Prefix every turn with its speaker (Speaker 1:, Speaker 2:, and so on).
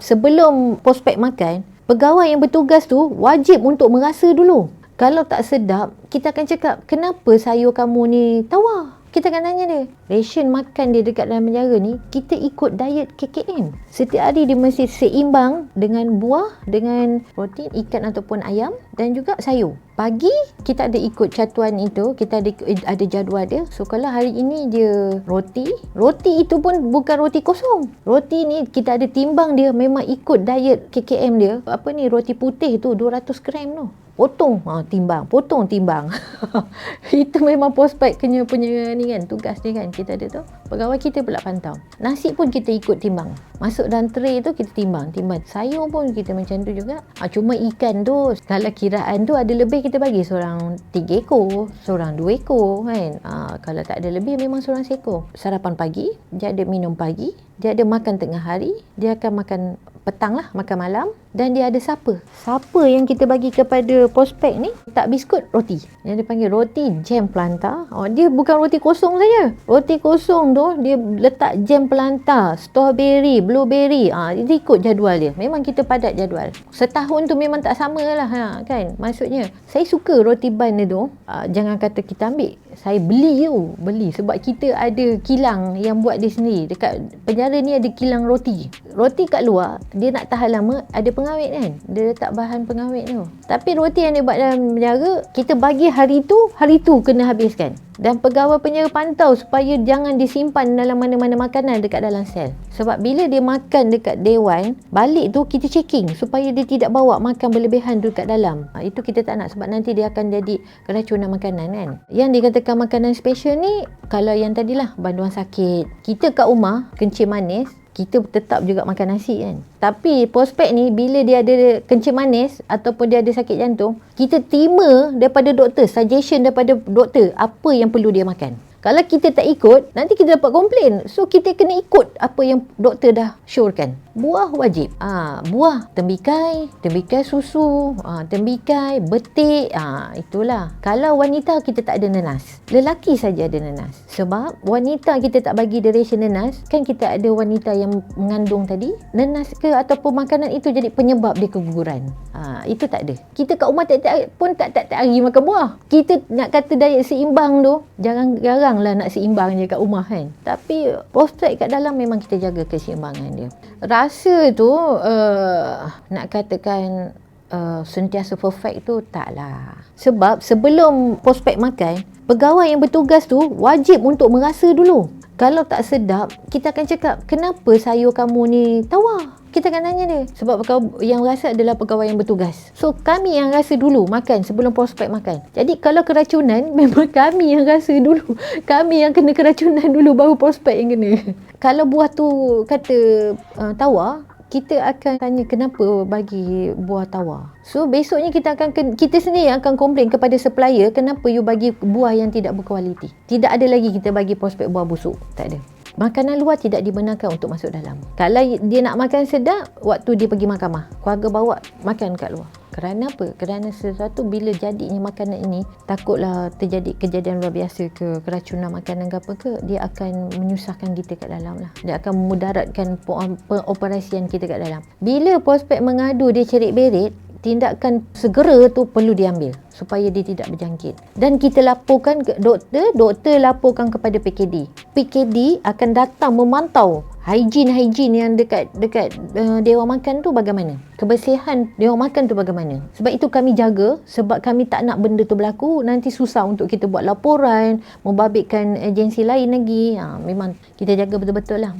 Speaker 1: Sebelum prospek makan, pegawai yang bertugas tu wajib untuk merasa dulu. Kalau tak sedap, kita akan cakap, kenapa sayur kamu ni tawar? Kita akan tanya dia, ration makan dia dekat dalam penjara ni, kita ikut diet KKM. Setiap hari dia mesti seimbang dengan buah, dengan protein, ikan ataupun ayam dan juga sayur. Pagi, kita ada ikut catuan itu, kita ada ada jadual dia. So, kalau hari ini dia roti, roti itu pun bukan roti kosong. Roti ni kita ada timbang dia memang ikut diet KKM dia. Apa ni, roti putih tu 200 gram tu potong ha, timbang potong timbang itu memang prospek kena punya ni kan tugas dia kan kita ada tu pegawai kita pula pantau. Nasi pun kita ikut timbang. Masuk dalam tray tu kita timbang. Timbang sayur pun kita macam tu juga. Ha, cuma ikan tu kalau kiraan tu ada lebih kita bagi seorang tiga ekor seorang dua ekor kan. Ha, kalau tak ada lebih memang seorang seekor. Sarapan pagi dia ada minum pagi dia ada makan tengah hari dia akan makan petang lah makan malam dan dia ada siapa? Siapa yang kita bagi kepada prospek ni? Tak biskut roti. Yang dia panggil roti jam planta oh, dia bukan roti kosong saja. Roti kosong tu dia letak jam planta strawberry blueberry. Ah, dia ikut jadual dia. Memang kita padat jadual. Setahun tu memang tak sama lah ha, kan? Maksudnya saya suka roti bun dia tu. Ah, jangan kata kita ambil. Saya beli tu beli. Sebab kita ada kilang yang buat dia sendiri. Dekat penjara ni ada kilang roti. Roti kat luar dia nak tahan lama ada pengawet kan? Dia letak bahan pengawet tu. Tapi roti yang dia buat dalam penjara kita bagi hari tu hari tu kena habiskan. Dan pegawai penjara pantau supaya jangan disimpan dalam mana-mana makanan dekat dalam sel. Sebab bila dia makan dekat dewan balik tu kita checking supaya dia tidak bawa makan berlebihan dekat dalam. Ha, itu kita tak nak sebab nanti dia akan jadi keracunan makanan kan? Yang dikatakan makanan special ni kalau yang tadilah banduan sakit. Kita kat rumah kencing manis kita tetap juga makan nasi kan. Tapi prospek ni bila dia ada kencing manis ataupun dia ada sakit jantung, kita terima daripada doktor, suggestion daripada doktor apa yang perlu dia makan. Kalau kita tak ikut, nanti kita dapat komplain. So kita kena ikut apa yang doktor dah syorkan. Buah wajib. Ha, buah tembikai, tembikai susu, ha, tembikai, betik, ha, itulah. Kalau wanita kita tak ada nenas. Lelaki saja ada nenas. Sebab wanita kita tak bagi duration nenas, kan kita ada wanita yang mengandung tadi, nenas ke ataupun makanan itu jadi penyebab dia keguguran. Ha, itu tak ada. Kita kat rumah tak, pun tak tak hari makan buah. Kita nak kata diet seimbang tu, jangan jaranglah nak seimbang je kat rumah kan. Tapi prospek kat dalam memang kita jaga keseimbangan dia rasa tu uh, nak katakan uh, sentiasa perfect tu taklah. Sebab sebelum prospek makan, pegawai yang bertugas tu wajib untuk merasa dulu. Kalau tak sedap, kita akan cakap, kenapa sayur kamu ni tawar? Kita akan tanya dia. Sebab yang rasa adalah pegawai yang bertugas. So, kami yang rasa dulu makan sebelum prospek makan. Jadi, kalau keracunan, memang kami yang rasa dulu. Kami yang kena keracunan dulu baru prospek yang kena. Kalau buah tu kata uh, tawar, kita akan tanya kenapa bagi buah tawar. So besoknya kita akan kita sendiri akan komplain kepada supplier kenapa you bagi buah yang tidak berkualiti. Tidak ada lagi kita bagi prospek buah busuk. Tak ada. Makanan luar tidak dibenarkan untuk masuk dalam. Kalau dia nak makan sedap, waktu dia pergi mahkamah, keluarga bawa makan kat luar. Kerana apa? Kerana sesuatu bila jadinya makanan ini takutlah terjadi kejadian luar biasa ke keracunan makanan ke apa ke dia akan menyusahkan kita kat dalam lah. Dia akan memudaratkan pengoperasian kita kat dalam. Bila prospek mengadu dia cerit berit, tindakan segera tu perlu diambil supaya dia tidak berjangkit. Dan kita laporkan ke doktor, doktor laporkan kepada PKD. PKD akan datang memantau hygiene-hygiene yang dekat dekat uh, dewan makan tu bagaimana. Kebersihan dewan makan tu bagaimana. Sebab itu kami jaga sebab kami tak nak benda tu berlaku nanti susah untuk kita buat laporan, membabitkan agensi lain lagi. Ha, memang kita jaga betul-betul lah.